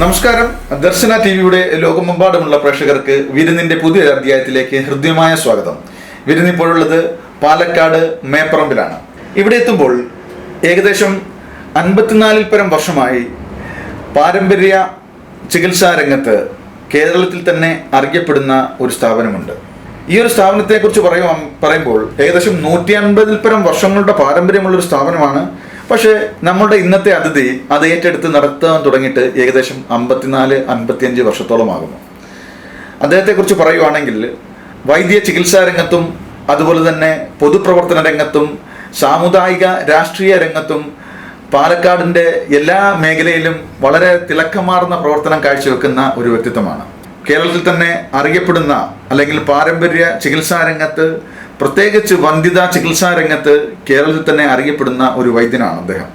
നമസ്കാരം. ദർശന ടി വിയുടെ ലോകമെമ്പാടുമുള്ള പ്രേക്ഷകർക്ക് വിരുന്നിന്റെ പുതിയ അധ്യായത്തിലേക്ക് ഹൃദ്യമായ സ്വാഗതം. വിരുന്നിപ്പോഴുള്ളത് പാലക്കാട് മേപ്പറമ്പിലാണ്. ഇവിടെ എത്തുമ്പോൾ ഏകദേശം അൻപത്തിനാലിൽ പരം വർഷമായി പാരമ്പര്യ ചികിത്സാ രംഗത്ത് കേരളത്തിൽ തന്നെ അറിയപ്പെടുന്ന ഒരു സ്ഥാപനമുണ്ട്. ഈ ഒരു സ്ഥാപനത്തെ കുറിച്ച് പറയുമ്പോൾ ഏകദേശം നൂറ്റി അൻപതിൽ പരം വർഷങ്ങളുടെ പാരമ്പര്യമുള്ള ഒരു സ്ഥാപനമാണ് പക്ഷേ നമ്മളുടെ ഇന്നത്തെ അതിഥി അത് ഏറ്റെടുത്ത് നടത്താൻ തുടങ്ങിയിട്ട് ഏകദേശം അമ്പത്തിനാല് അൻപത്തിയഞ്ച് വർഷത്തോളമാകുന്നു. അദ്ദേഹത്തെക്കുറിച്ച് പറയുവാണെങ്കിൽ വൈദ്യ ചികിത്സാ രംഗത്തും അതുപോലെ തന്നെ പൊതുപ്രവർത്തന രംഗത്തും സാമുദായിക രാഷ്ട്രീയ രംഗത്തും പാലക്കാടിന്റെ എല്ലാ മേഖലയിലും വളരെ തിളക്കമാർന്ന പ്രവർത്തനം കാഴ്ചവെക്കുന്ന ഒരു വ്യക്തിത്വമാണ്. കേരളത്തിൽ തന്നെ അറിയപ്പെടുന്ന അല്ലെങ്കിൽ പാരമ്പര്യ ചികിത്സാ രംഗത്ത് പ്രത്യേകിച്ച് വന്ധ്യത ചികിത്സാ രംഗത്ത് കേരളത്തിൽ തന്നെ അറിയപ്പെടുന്ന ഒരു വൈദ്യനാണ് അദ്ദേഹം.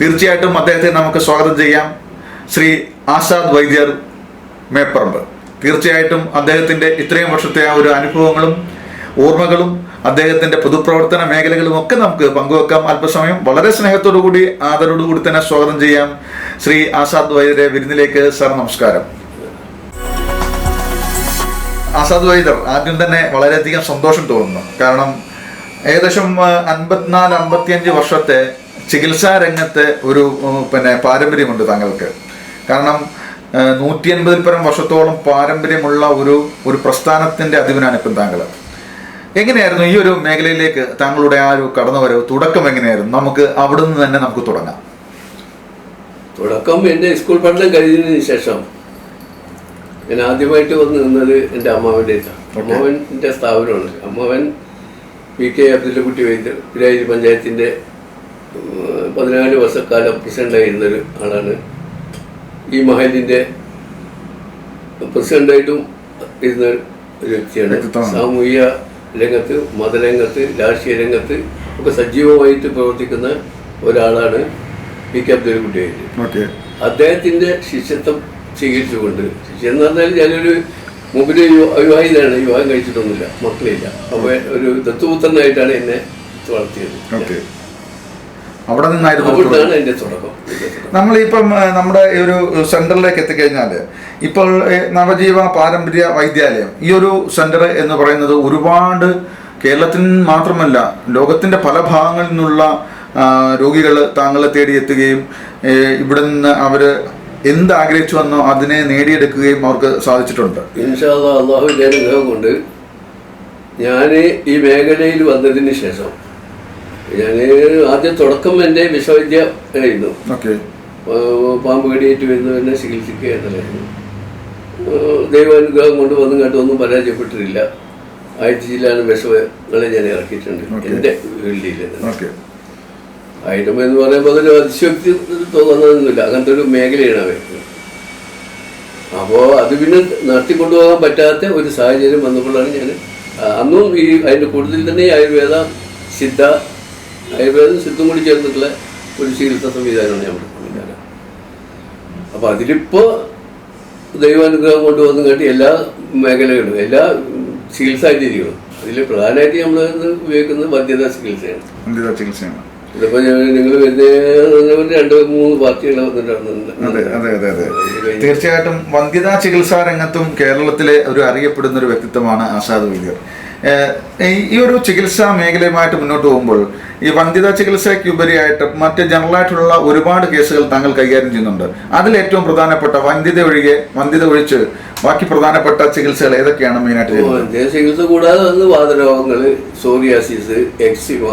തീർച്ചയായിട്ടും അദ്ദേഹത്തെ നമുക്ക് സ്വാഗതം ചെയ്യാം. ശ്രീ ആസാദ് വൈദ്യർ മേപ്പറമ്പ്. തീർച്ചയായിട്ടും അദ്ദേഹത്തിന്റെ ഇത്രയും വർഷത്തെ ആ ഒരു അനുഭവങ്ങളും ഓർമ്മകളും അദ്ദേഹത്തിന്റെ പൊതുപ്രവർത്തന മേഖലകളും ഒക്കെ നമുക്ക് പങ്കുവെക്കാം. അല്പസമയം വളരെ സ്നേഹത്തോടു കൂടി ആദരോടുകൂടി തന്നെ സ്വാഗതം ചെയ്യാം. ശ്രീ ആസാദ് വൈദ്യരെ വിരുന്നിലേക്ക് സാർ നമസ്കാരം. ആസാദ് വൈദർ ആദ്യം തന്നെ വളരെയധികം സന്തോഷം തോന്നുന്നു. കാരണം ഏകദേശം അൻപത്തിനാല് അമ്പത്തിയഞ്ച് വർഷത്തെ ചികിത്സാ രംഗത്ത് ഒരു പിന്നെ പാരമ്പര്യമുണ്ട് താങ്കൾക്ക്. കാരണം നൂറ്റി അൻപതിൽ പരം വർഷത്തോളം പാരമ്പര്യമുള്ള ഒരു ഒരു പ്രസ്ഥാനത്തിന്റെ അധിപനാണ് ഇപ്പം താങ്കൾ എങ്ങനെയായിരുന്നു ഈ ഒരു മേഖലയിലേക്ക് താങ്കളുടെ ആ ഒരു കടന്നുവരവ് തുടക്കം എങ്ങനെയായിരുന്നു? നമുക്ക് അവിടെ നിന്ന് തന്നെ നമുക്ക് തുടങ്ങാം. തുടക്കം എന്റെ സ്കൂൾ പഠനം കഴിഞ്ഞതിന് ശേഷം ഞാൻ ആദ്യമായിട്ട് വന്ന് നിന്നത് എന്റെ അമ്മാവന്റെ അമ്മാവന്റെ സ്ഥാപനമാണ്. അമ്മാവൻ പി കെ അബ്ദുല്ലക്കുട്ടി വൈദ്യർ പിരായി പഞ്ചായത്തിന്റെ പതിനാല് വർഷക്കാലം പ്രസിഡന്റായിരുന്ന ഒരു ആളാണ്. ഈ മഹലിന്റെ പ്രസിഡന്റായിട്ടും ഇരുന്ന ഒരു വ്യക്തിയാണ്. സാമൂഹിക രംഗത്ത് മതരംഗത്ത് രാഷ്ട്രീയ രംഗത്ത് ഒക്കെ സജീവമായിട്ട് പ്രവർത്തിക്കുന്ന ഒരാളാണ് പി കെ അബ്ദുൽ വൈദ്യർ അദ്ദേഹത്തിന്റെ ശിഷ്യത്വം സ്വീകരിച്ചുകൊണ്ട്. എന്ന് പറഞ്ഞാൽ ഞാനൊരു മുമ്പിൽ വിവാഹിതനാണ് വിവാഹം കഴിച്ചിട്ടൊന്നുമില്ല മക്കളില്ല. അപ്പൊ ഒരു ദത്തുപുത്രനായിട്ടാണ് എന്നെ വളർത്തിയത്. അവിടെ നിന്നായിരുന്നു നമ്മൾ ഇപ്പം തുടക്കം. നമ്മളിപ്പം നമ്മുടെ ഒരു സെന്ററിലേക്ക് എത്തിക്കഴിഞ്ഞാൽ ഇപ്പോൾ നവജീവ പാരമ്പര്യ വൈദ്യാലയം ഈ ഒരു സെന്റർ എന്ന് പറയുന്നത് ഒരുപാട് കേരളത്തിൽ മാത്രമല്ല ലോകത്തിന്റെ പല ഭാഗങ്ങളിൽ നിന്നുള്ള രോഗികൾ താങ്കളെ തേടി എത്തുകയും ഇവിടെ നിന്ന് അവർ എന്ത് ആഗ്രഹിച്ചു വന്നോ അതിനെ നേടിയെടുക്കുകയും അവർക്ക് സാധിച്ചിട്ടുണ്ട്. ഇൻഷാല്ല അള്ളാഹുവിന്റെ അനുഗ്രഹം കൊണ്ട് ഞാൻ ഈ മേഖലയിൽ വന്നതിന് ശേഷം ഞാൻ ആദ്യം തുടക്കം എന്റെ വിശ്വവിദ്യാലയമായിരുന്നു. ആയിരുന്നു പാമ്പ് കടിയേറ്റ് വരുന്നു ചികിത്സിക്കുക എന്നതായിരുന്നു. ഏഹ് ദൈവാനുഗ്രഹം കൊണ്ട് വന്നും കേട്ടൊന്നും പരാജയപ്പെട്ടിട്ടില്ല. ആഴ്ചയിലാണ് വിശവങ്ങളെ ഞാൻ ഇറക്കിയിട്ടുണ്ട്. എന്റെ ഫീൽഡിൽ. ആയിരം എന്ന് പറയുമ്പോൾ അതൊരു അതിശക്തി തോന്നുന്നതൊന്നുമില്ല. അങ്ങനത്തെ ഒരു മേഖലയാണ് അവർ അപ്പോൾ അത് പിന്നെ നടത്തിക്കൊണ്ടുപോകാൻ പറ്റാത്ത ഒരു സാഹചര്യം വന്നപ്പോഴാണ് ഞാൻ അന്നും ഈ അതിന്റെ കൂടുതൽ തന്നെ ആയുർവേദ സിദ്ധ ആയുർവേദം സിദ്ധം കൂടി ചേർന്നിട്ടുള്ള ഒരു ചികിത്സാ സംവിധാനമാണ് ഞാൻ അപ്പോൾ അതിലിപ്പോൾ ദൈവാനുഗ്രഹം കൊണ്ട് വന്നു എല്ലാ മേഖലകളും എല്ലാ ചികിത്സാ രീതികളും. അതിൽ പ്രധാനമായിട്ട് നമ്മൾ ഉപയോഗിക്കുന്നത് വന്ധ്യതാ ചികിത്സയാണ്. വന്ധ്യതാ ചികിത്സയാണ്. ഇതിപ്പോ നിങ്ങൾ വരുന്ന രണ്ട് മൂന്ന് പാർട്ടികൾ അതെ അതെ അതെ അതെ. തീർച്ചയായിട്ടും വന്ധ്യതാ ചികിത്സാ രംഗത്തും കേരളത്തിലെ ഒരു അറിയപ്പെടുന്ന ഒരു വ്യക്തിത്വമാണ് ആസാദ് വൈദ്യർ. ഈ- ഒരു ചികിത്സാ മേഖലയുമായിട്ട് മുന്നോട്ട് പോകുമ്പോൾ ഈ വന്ധ്യതാ ചികിത്സയ്ക്ക് ഉപരിയായിട്ട് മറ്റ് ജനറലായിട്ടുള്ള ഒരുപാട് കേസുകൾ താങ്കൾ കൈകാര്യം ചെയ്യുന്നുണ്ട്. അതിൽ ഏറ്റവും പ്രധാനപ്പെട്ട വന്ധ്യത ഒഴികെ വന്ധ്യത ഒഴിച്ച് ബാക്കി പ്രധാനപ്പെട്ട ചികിത്സകൾ ഏതൊക്കെയാണ് മെയിനായിട്ട് ചികിത്സ കൂടാതെ വാതരോഗങ്ങൾ സോറിയാസിസ് എക്സിമ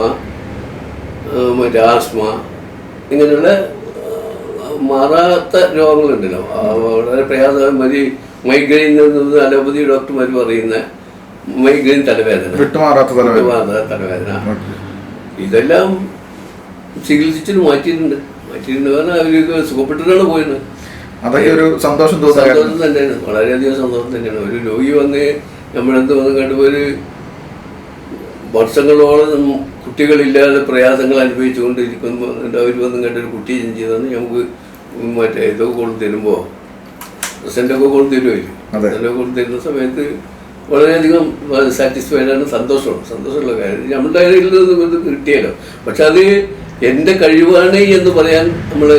മറ്റേ ആസ്മ ഇങ്ങനെയുള്ള മാറാത്ത രോഗങ്ങളുണ്ടല്ലോ. വളരെ പ്രയാസം മതി മൈഗ്രെയിൻ എന്നത് അലോപ്പതി ഡോക്ടർമാർ പറയുന്ന മൈഗ്രെയിൻ തലവേദന. വിട്ടുമാറാത്ത തലവേദന. ഇതെല്ലാം ചികിത്സിച്ചിട്ട് മാറ്റിയിട്ടുണ്ട്. മാറ്റിയിട്ടുണ്ട് കാരണം അവർക്ക് സുഖപ്പെട്ടിട്ടാണ് പോയത്. അതൊക്കെ ഒരു സന്തോഷം സന്തോഷം തന്നെയാണ്. വളരെയധികം സന്തോഷം തന്നെയാണ്. ഒരു രോഗി വന്ന് നമ്മളെന്ത് വന്ന് കണ്ടുപോയി വർഷങ്ങളോളം കുട്ടികളില്ലാതെ പ്രയാസങ്ങൾ അനുഭവിച്ചുകൊണ്ടിരിക്കുമ്പോൾ അവർ വന്ന് കണ്ട ഒരു കുട്ടി തന്ന് നമുക്ക് മറ്റേ ഇതൊക്കെ കൊണ്ട് തരുമ്പോൾ പ്രസന്റൊക്കെ കൊണ്ട് തരുമല്ലോ. പ്രസന്റൊക്കെ കൊണ്ട് തരുന്ന സമയത്ത് വളരെയധികം സാറ്റിസ്ഫൈഡ് ആണ്. സന്തോഷമാണ്. സന്തോഷമുള്ള കാര്യം. നമ്മുടെ കയ്യിൽ നിന്ന് കിട്ടിയല്ലോ. പക്ഷെ അത് എന്റെ കഴിവാണ് എന്ന് പറയാൻ നമ്മൾ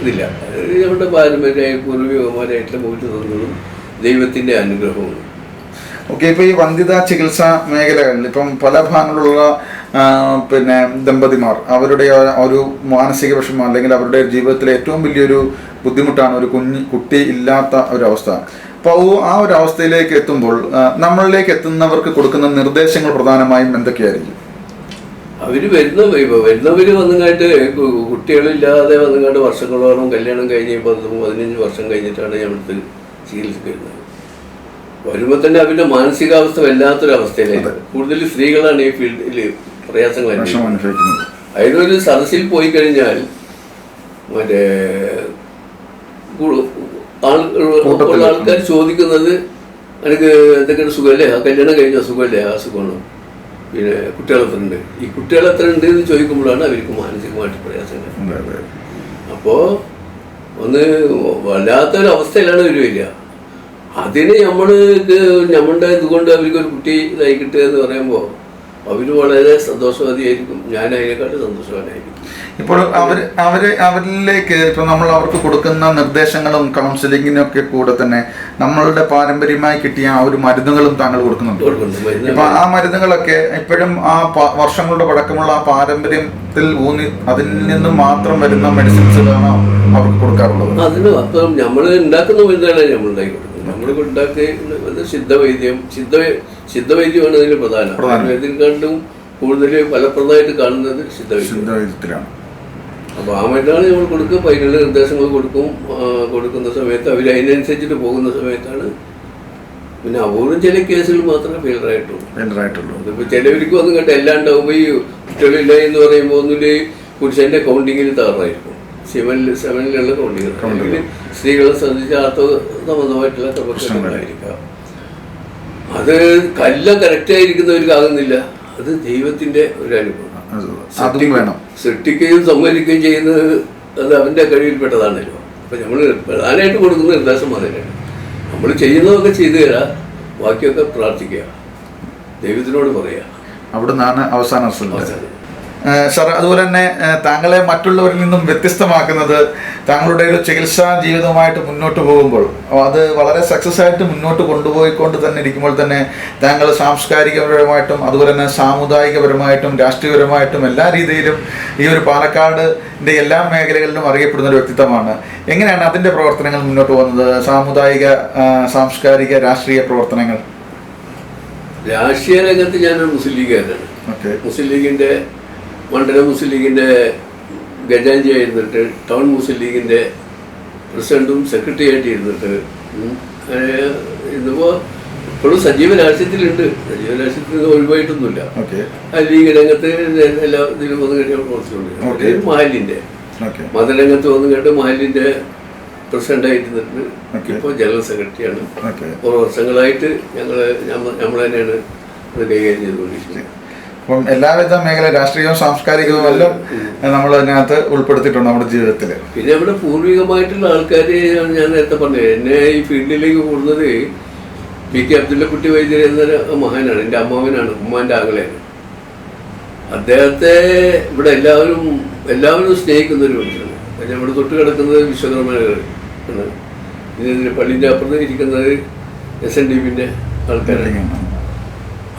ഇതില്ല. ഇത് നമ്മുടെ പാരമ്പര്യമായ പൂർവികമാരായിട്ടുള്ള പോയിട്ട് തന്നതും ദൈവത്തിന്റെ അനുഗ്രഹമാണ്. ഓക്കെ ഇപ്പൊ ഈ വന്ധ്യതാ ചികിത്സാ മേഖലകളിൽ ഇപ്പം പല ഭാഗങ്ങളിലുള്ള പിന്നെ ദമ്പതിമാർ. അവരുടെ ഒരു മാനസിക വിഷമം അല്ലെങ്കിൽ അവരുടെ ജീവിതത്തിലെ ഏറ്റവും വലിയൊരു ബുദ്ധിമുട്ടാണ് ഒരു കുഞ്ഞ് കുട്ടി ഇല്ലാത്ത ഒരവസ്ഥ. അവസ്ഥ അപ്പോൾ ആ ഒരു അവസ്ഥയിലേക്ക് എത്തുമ്പോൾ നമ്മളിലേക്ക് എത്തുന്നവർക്ക് കൊടുക്കുന്ന നിർദ്ദേശങ്ങൾ പ്രധാനമായും എന്തൊക്കെയായിരിക്കും? അവർ വരുന്ന വരുന്നവര് വന്നുകാട്ട് കുട്ടികളില്ലാതെ വന്നുകാട്ട് വർഷങ്ങളോളം കല്യാണം കഴിഞ്ഞ് പത്ത് പതിനഞ്ച് വർഷം കഴിഞ്ഞിട്ടാണ് ഞമ്മടുത്ത് ചികിത്സ വരുന്നത് വരുമ്പോൾ തന്നെ അവരുടെ മാനസികാവസ്ഥ വല്ലാത്തൊരവസ്ഥയിലായിരുന്നു കൂടുതൽ സ്ത്രീകളാണ് ഈ ഫീൽഡിൽ പ്രയാസങ്ങൾ അനുഭവിക്കുന്നത്. അനുഭവിക്കുന്നത് അതിനൊരു സദസ്സിൽ പോയി കഴിഞ്ഞാൽ മറ്റേ ആൾക്കാർ ചോദിക്കുന്നത് എനിക്ക് എന്തൊക്കെയാണ് സുഖമല്ലേ? ആ കല്യാണം കഴിഞ്ഞാൽ സുഖമല്ലേ? ആ സുഖമാണ്? പിന്നെ കുട്ടികൾ എത്ര ഉണ്ട്? ഈ കുട്ടികൾ എത്ര ഉണ്ട് എന്ന് ചോദിക്കുമ്പോഴാണ് അവർക്ക് മാനസികമായിട്ട് പ്രയാസങ്ങൾ. അപ്പോൾ ഒന്ന് വല്ലാത്തൊരു അവസ്ഥയിലാണ് അവർ വരിക. അതിന് നമ്മൾ നമ്മളുടെ ഇതുകൊണ്ട് അവർക്ക് ഒരു കുട്ടി ഇതായി കിട്ടുക എന്ന് പറയുമ്പോൾ അവർ വളരെ സന്തോഷവതിയായിരിക്കും ഞാൻ അതിനെക്കാട്ടും സന്തോഷവാനായിരിക്കും. ഇപ്പോൾ അവർ അവർ അവരിലേക്ക് ഇപ്പൊ നമ്മൾ അവർക്ക് കൊടുക്കുന്ന നിർദ്ദേശങ്ങളും കൗൺസിലിങ്ങിനും ഒക്കെ കൂടെ തന്നെ നമ്മളുടെ പാരമ്പര്യമായി കിട്ടിയ ആ ഒരു മരുന്നുകളും താങ്കൾ കൊടുക്കുന്നുണ്ട്. അപ്പൊ ഇപ്പൊ ആ മരുന്നുകളൊക്കെ ഇപ്പോഴും ആ വർഷങ്ങളുടെ പഴക്കമുള്ള ആ പാരമ്പര്യത്തിൽ ഊന്നി അതിൽ നിന്നും മാത്രം വരുന്ന മെഡിസിൻസുകളാണോ അവർക്ക് കൊടുക്കാറുള്ളത്. അതിന് അപ്പം നമ്മൾ ഉണ്ടാക്കുന്ന മരുന്നുകളാണ് നമ്മൾ ഉണ്ടാക്കി കൊടുക്കുന്നത്. നമ്മൾ ഉണ്ടാക്കി സിദ്ധവൈദ്യം സിദ്ധ സിദ്ധവൈദ്യമാണ് ഇതിൽ പ്രധാനം. ആയുർവേദിനെക്കാട്ടും കൂടുതൽ ഫലപ്രദമായിട്ട് കാണുന്നത് സിദ്ധവൈദ്യത്തിലാണ്. അപ്പൊ അപ്പോൾ ആ മരുന്നാണ് നമ്മൾ കൊടുക്കും അപ്പോൾ അതിനുള്ള നിർദ്ദേശങ്ങൾ കൊടുക്കും. കൊടുക്കുന്ന സമയത്ത് അവർ അതിനനുസരിച്ചിട്ട് പോകുന്ന സമയത്താണ് പിന്നെ അപൂർവം ചില കേസുകൾ മാത്രമേ ഫെയിലറായിട്ടുള്ളൂ ആയിട്ടുള്ളൂ. അതിപ്പോൾ ചിലവർക്ക് ഒന്നും കേട്ടോ എല്ലാം ഉണ്ടാകുമ്പോൾ ഈ കുട്ടികളില്ല എന്ന് പറയുമ്പോൾ ഒന്നിൽ പുരുഷന്റെ കൗണ്ടിങ്ങിൽ തകർന്നായിരിക്കും. സെവനിൽ സെവനിലുള്ള കൗണ്ടിങ് അല്ലെങ്കിൽ സ്ത്രീകളെ സംബന്ധിച്ച് ആത്മ സംബന്ധമായിട്ടുള്ള കപക്ഷങ്ങളായിരിക്കാം അത് കല്ല കറക്റ്റ് ആയിരിക്കുന്നവർക്കാകുന്നില്ല അത് ദൈവത്തിന്റെ ഒരു അനുഭവം. അത് വേണം. സൃഷ്ടിക്കുകയും സമ്മതിക്കുകയും ചെയ്യുന്നത് അത് അവന്റെ കഴിവിൽപ്പെട്ടതാണല്ലോ അപ്പൊ നമ്മൾ പ്രധാനമായിട്ട് കൊടുക്കുന്ന നിർദ്ദേശം അതിനാണ് നമ്മൾ ചെയ്യുന്നതൊക്കെ ചെയ്തു തരാം ബാക്കിയൊക്കെ പ്രാർത്ഥിക്കുക. ദൈവത്തിനോട് പറയുക അവിടെ നിന്നാണ് അവസാന. അവസാനം. സാർ അതുപോലെ തന്നെ താങ്കളെ മറ്റുള്ളവരിൽ നിന്നും വ്യത്യസ്തമാക്കുന്നത് താങ്കളുടെ ഒരു ചികിത്സാ ജീവിതവുമായിട്ട് മുന്നോട്ട് പോകുമ്പോൾ അത് വളരെ സക്സസ് ആയിട്ട് മുന്നോട്ട് കൊണ്ടുപോയിക്കൊണ്ട് തന്നെ ഇരിക്കുമ്പോൾ തന്നെ താങ്കൾ സാംസ്കാരികപരമായിട്ടും അതുപോലെ തന്നെ സാമുദായികപരമായിട്ടും രാഷ്ട്രീയപരമായിട്ടും എല്ലാ രീതിയിലും ഈ ഒരു പാലക്കാടിന്റെ എല്ലാ മേഖലകളിലും അറിയപ്പെടുന്ന ഒരു വ്യക്തിത്വമാണ്. എങ്ങനെയാണ് അതിന്റെ പ്രവർത്തനങ്ങൾ മുന്നോട്ട് പോകുന്നത്? സാമുദായിക സാംസ്കാരിക രാഷ്ട്രീയ പ്രവർത്തനങ്ങൾ. രാഷ്ട്രീയ രംഗത്ത് ഞാനൊരു മുസ്ലിം ലീഗുകാരനാണ് ഓക്കെ. മുസ്ലിം ലീഗിന്റെ മണ്ഡലം മുസ്ലിം ലീഗിന്റെ ഗജാഞ്ചി ആയിരുന്നിട്ട് ടൗൺ മുസ്ലിം ലീഗിന്റെ പ്രസിഡന്റും സെക്രട്ടറി ആയിട്ട് ഇരുന്നിട്ട് ഇന്നിപ്പോൾ ഇന്നിപ്പോ ഇപ്പോഴും സജീവ രാഷ്ട്രീയത്തിലുണ്ട്. സജീവ രാഷ്ട്രീയത്തിൽ ഒഴിവായിട്ടൊന്നുമില്ല. ആ ലീഗ് രംഗത്ത് എല്ലാ ഇതിലും വന്നു കഴിഞ്ഞാൽ പ്രവർത്തിച്ചുകൊണ്ട് ഓക്കെ മതരംഗത്ത് വന്നു കേട്ട് മഹലിന്റെ പ്രസിഡന്റായിരുന്നിട്ട്. ഇപ്പോൾ ജനറൽ സെക്രട്ടറിയാണ്. കുറേ വർഷങ്ങളായിട്ട് ഞങ്ങൾ നമ്മൾ തന്നെയാണ് അത് കൈകാര്യം ചെയ്തുകൊണ്ടിരിക്കുന്നത്. അപ്പം എല്ലാവിധ മേഖല രാഷ്ട്രീയവും സാംസ്കാരികവും എല്ലാം നമ്മൾ അതിനകത്ത് ഉൾപ്പെടുത്തിയിട്ടുണ്ട് നമ്മുടെ ജീവിതത്തിൽ പിന്നെ നമ്മുടെ പൂർവികമായിട്ടുള്ള ആൾക്കാർ ഞാൻ നേരത്തെ പറഞ്ഞു എന്നെ ഈ ഫീൽഡിലേക്ക് കൂടുന്നത് പി കെ അബ്ദുല്ലക്കുട്ടി വൈദ്യർ എന്നൊരു മഹാനാണ്. എന്റെ അമ്മാവനാണ് ഉമ്മാന്റെ ആങ്ങളെയാണ്. അദ്ദേഹത്തെ ഇവിടെ എല്ലാവരും എല്ലാവരും സ്നേഹിക്കുന്ന ഒരു മനുഷ്യനാണ്. പിന്നെ ഇവിടെ തൊട്ട് കിടക്കുന്നത് വിശ്വകർമ്മ ആണ് ഇതിന് പള്ളിന്റെ അപ്പുറത്ത് ഇരിക്കുന്നത് എസ് എൻ ഡി പിന്റെ ആൾക്കാരാണ്.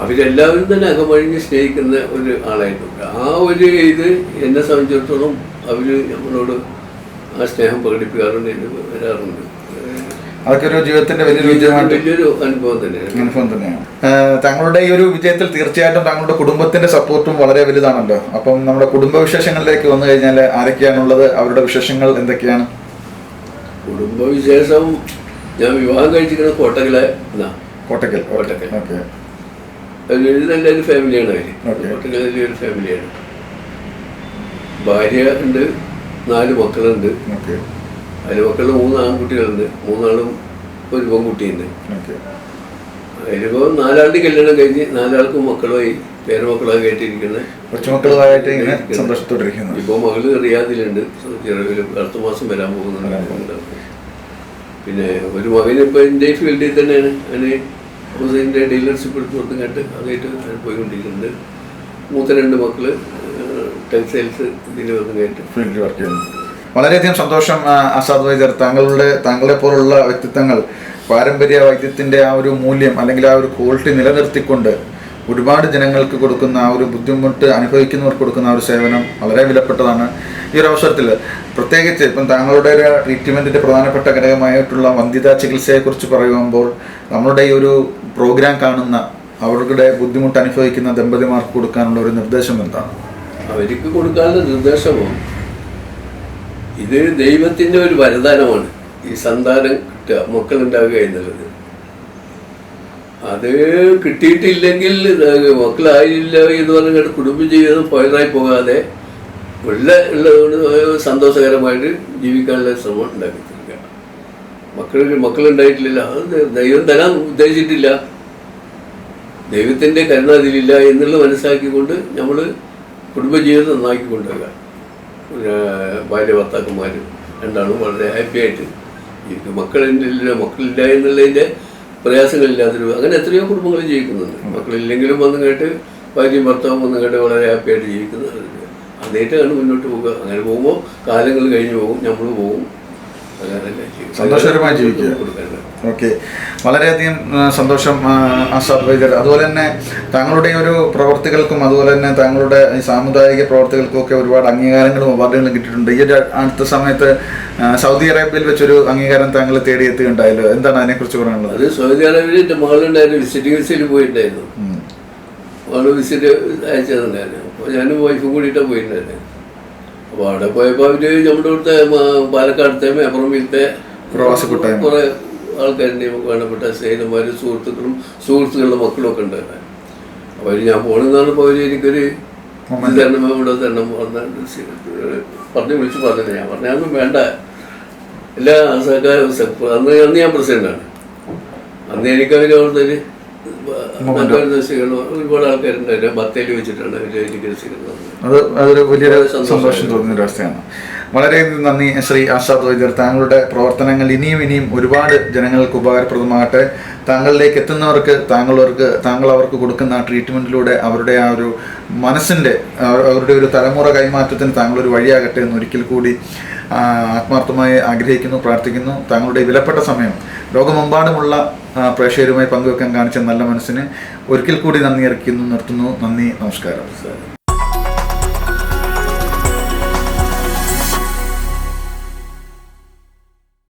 അവരെല്ലാവരും തന്നെ അകമഴിഞ്ഞ് സ്നേഹിക്കുന്ന ഒരു ആളായിട്ടുണ്ട്. ആ ഒരു ഇത് എന്നെ സംബന്ധിച്ചിടത്തോളം അവർ നമ്മളോട് ആ സ്നേഹം പ്രകടിപ്പിക്കാറുണ്ട് എന്ന് വരാറുണ്ട്. അതൊക്കെ ഒരു ജീവിതത്തിന്റെ വലിയൊരു വിജയമായിട്ട് വലിയൊരു അനുഭവം തന്നെയാണ്. അനുഭവം തന്നെയാണ്. തങ്ങളുടെ ഈ ഒരു വിജയത്തിൽ തീർച്ചയായിട്ടും തങ്ങളുടെ കുടുംബത്തിന്റെ സപ്പോർട്ടും വളരെ വലുതാണല്ലോ. അപ്പം നമ്മുടെ കുടുംബ വിശേഷങ്ങളിലേക്ക് വന്നു കഴിഞ്ഞാൽ ആരൊക്കെയാണുള്ളത്? അവരുടെ വിശേഷങ്ങൾ എന്തൊക്കെയാണ്? കുടുംബ കുടുംബവിശേഷം ഞാൻ വിവാഹം കഴിച്ചിരിക്കുന്നത് കോട്ടകളെ കോട്ടക്കൽ. കോട്ടക്കൽ. ഓക്കെ. ഒരു നല്ലൊരു ഫാമിലിയാണ് അവർ. ഒരു വലിയൊരു ഫാമിലിയാണ്. ഭാര്യ ഉണ്ട് നാല് മക്കളുണ്ട്. അതിൽ മക്കളിൽ മൂന്ന് ആൺകുട്ടികളുണ്ട് മൂന്നാളും ഒരു പെൺകുട്ടിയുണ്ട്. അതിലിപ്പോ നാലാളുടെ കല്യാണം കഴിഞ്ഞ് നാലാൾക്കും മക്കളുമായി പേരമക്കളായി കേട്ടിരിക്കുന്നത് ഇപ്പൊ മകൾ റിയാദിലുണ്ട്. അടുത്ത മാസം വരാൻ വരാൻ പോകുന്നുണ്ട്. പിന്നെ ഒരു മകൻ ഇപ്പൊ എന്റെ ഫീൽഡിൽ തന്നെയാണ്. അതിന് ഹുസൈന്റെ ഡീലർഷിപ്പ് എടുത്ത് കൊടുത്തും അതായിട്ട് പോയിക്കൊണ്ടിരിക്കുന്നുണ്ട്. മൂത്ത രണ്ട് മക്കൾ ടെക്സ്റ്റൈൽസ് ഇതിൽ വന്ന് കയറ്റി ഫീൽഡിൽ വർക്ക് ചെയ്യുന്നു. വളരെയധികം സന്തോഷം ആസാദ് വൈദ്യർ. താങ്കളുടെ താങ്കളെ പോലുള്ള വ്യക്തിത്വങ്ങൾ പാരമ്പര്യ വൈദ്യത്തിന്റെ ആ ഒരു മൂല്യം അല്ലെങ്കിൽ ആ ഒരു ക്വാളിറ്റി നിലനിർത്തിക്കൊണ്ട് ഒരുപാട് ജനങ്ങൾക്ക് കൊടുക്കുന്ന ആ ഒരു ബുദ്ധിമുട്ട് അനുഭവിക്കുന്നവർക്ക് കൊടുക്കുന്ന ആ ഒരു സേവനം വളരെ വിലപ്പെട്ടതാണ് ഈ ഒരു അവസരത്തിൽ. പ്രത്യേകിച്ച് ഇപ്പം താങ്കളുടെ ഒരു ട്രീറ്റ്മെന്റിന്റെ പ്രധാനപ്പെട്ട ഘടകമായിട്ടുള്ള വന്ധ്യതാ ചികിത്സയെക്കുറിച്ച് പറയുമ്പോൾ നമ്മളുടെ ഈ ഒരു പ്രോഗ്രാം കാണുന്ന അവരുടെ ബുദ്ധിമുട്ട് അനുഭവിക്കുന്ന ദമ്പതിമാർക്ക് കൊടുക്കാനുള്ള ഒരു നിർദ്ദേശം എന്താണ്? അവർക്ക് കൊടുക്കാനുള്ള നിർദ്ദേശമോ ഇത് ദൈവത്തിന്റെ ഒരു വരദാനമാണ്. ഈ സന്താനം കിട്ടുക മക്കളുണ്ടാവുക എന്നുള്ളത്. അത് കിട്ടിയിട്ടില്ലെങ്കിൽ മക്കളായില്ല എന്ന് പറഞ്ഞിട്ട് കുടുംബജീവിതം പോയതായി പോകാതെ ഉള്ള ഉള്ളതുകൊണ്ട് സന്തോഷകരമായിട്ട് ജീവിക്കാനുള്ള ശ്രമം ഉണ്ടാക്കി തീർക്കുക മക്കൾ മക്കളുണ്ടായിട്ടില്ല. അത് ദൈവം തരാൻ ഉദ്ദേശിച്ചിട്ടില്ല. ദൈവത്തിന്റെ കരുണ അതിലില്ല എന്നുള്ളത് മനസ്സിലാക്കിക്കൊണ്ട് നമ്മൾ കുടുംബജീവിതം നന്നാക്കി കൊണ്ടുവരിക. ഭാര്യ ഭർത്താക്കന്മാർ രണ്ടാളും വളരെ ഹാപ്പി ആയിട്ട് ജീവിക്കും മക്കളില്ല മക്കളില്ല എന്നുള്ളതിന്റെ പ്രയാസങ്ങളില്ലാത്തൊരു അങ്ങനെ എത്രയോ കുടുംബങ്ങൾ ജീവിക്കുന്നുണ്ട്. മക്കളില്ലെങ്കിലും വന്നു കേട്ട് ഭാര്യയും ഭർത്താവും വന്നു കേട്ട് വളരെ ഹാപ്പിയായിട്ട് ജീവിക്കുന്നവരുണ്ട് അതേറ്റാണ് മുന്നോട്ട് പോകുക അങ്ങനെ പോകുമ്പോൾ കാലങ്ങൾ കഴിഞ്ഞ് പോകും നമ്മൾ പോകും. സന്തോഷകരമായി ജീവിക്കുക. ഓക്കെ. വളരെയധികം സന്തോഷം ആസാദ് വൈദ്യർ അതുപോലെ തന്നെ താങ്കളുടെ ഒരു പ്രവർത്തികൾക്കും അതുപോലെ തന്നെ താങ്കളുടെ സാമുദായിക പ്രവർത്തികൾക്കും ഒക്കെ ഒരുപാട് അംഗീകാരങ്ങളും അവാർഡുകളും കിട്ടിയിട്ടുണ്ട്. ഈ ഒരു അടുത്ത സമയത്ത് സൗദി അറേബ്യയിൽ വെച്ചൊരു അംഗീകാരം താങ്കൾ തേടിയെത്തുകയുണ്ടായല്ലോ. എന്താണ് അതിനെക്കുറിച്ച് പറയാനുള്ളത്? അത് സൗദി അറേബ്യയിൽ എന്റെ മകളുണ്ടായിരുന്നു. വിസിറ്റിംഗ് വിസയിൽ പോയിട്ടുണ്ടായിരുന്നു. അവൾ വിസിറ്റ് അയച്ചതുണ്ടായിരുന്നു. അപ്പോൾ ഞാനും വൈഫും കൂടിയിട്ടാണ് പോയിട്ടുണ്ടായിരുന്നു അപ്പോൾ അവിടെ പോയപ്പോൾ അവർ നമ്മുടെ ഇവിടുത്തെ മ- പാലക്കാടത്തെ മേപ്പുറമ്പിലത്തെ പ്രവാസി കൂട്ടായ്മ. കുറേ ആൾക്കാരുടെ വേണ്ടപ്പെട്ട സ്നേഹിതന്മാരും സുഹൃത്തുക്കളും സുഹൃത്തുക്കളുടെ മക്കളും ഒക്കെ ഉണ്ടായിരുന്നു അപ്പോൾ അവർ ഞാൻ പോകണമെന്നാണ് ഇപ്പോൾ അവർ എനിക്കൊരു തരണം ഇവിടെ തരണം പറഞ്ഞ് വിളിച്ച് പറഞ്ഞു ഞാൻ പറഞ്ഞു അതൊന്നും വേണ്ട. എല്ലാ സർക്കാർ അന്ന് അന്ന് ഞാൻ പ്രസിഡന്റാണ്. അന്ന് എനിക്ക് അവർ അവിടുത്തെ ഒരുപാട് ആൾക്കാരുണ്ട് ബത്തേരി വെച്ചിട്ടാണ് അത് അതൊരു വലിയ. സന്തോഷം തോന്നുന്ന ഒരു അവസ്ഥയാണ്. വളരെയധികം നന്ദി ശ്രീ ആശാ വൈദ്യർ. താങ്കളുടെ പ്രവർത്തനങ്ങൾ ഇനിയും ഇനിയും ഒരുപാട് ജനങ്ങൾക്ക് ഉപകാരപ്രദമാകട്ടെ. താങ്കളിലേക്ക് എത്തുന്നവർക്ക് താങ്കളവർക്ക് താങ്കൾ അവർക്ക് കൊടുക്കുന്ന ട്രീറ്റ്മെന്റിലൂടെ അവരുടെ ആ ഒരു മനസ്സിന്റെ അവരുടെ ഒരു തലമുറ കൈമാറ്റത്തിന് താങ്കൾ ഒരു വഴിയാകട്ടെ എന്ന് ഒരിക്കൽ കൂടി ആത്മാർത്ഥമായി ആഗ്രഹിക്കുന്നു പ്രാർത്ഥിക്കുന്നു. താങ്കളുടെ വിലപ്പെട്ട സമയം ലോകമെമ്പാടുമുള്ള പ്രേക്ഷകരുമായി പങ്കുവെക്കാൻ കാണിച്ച നല്ല മനസ്സിന് ഒരിക്കൽ കൂടി നന്ദി അറിയിക്കുന്നു നിർത്തുന്നു. നന്ദി നമസ്കാരം.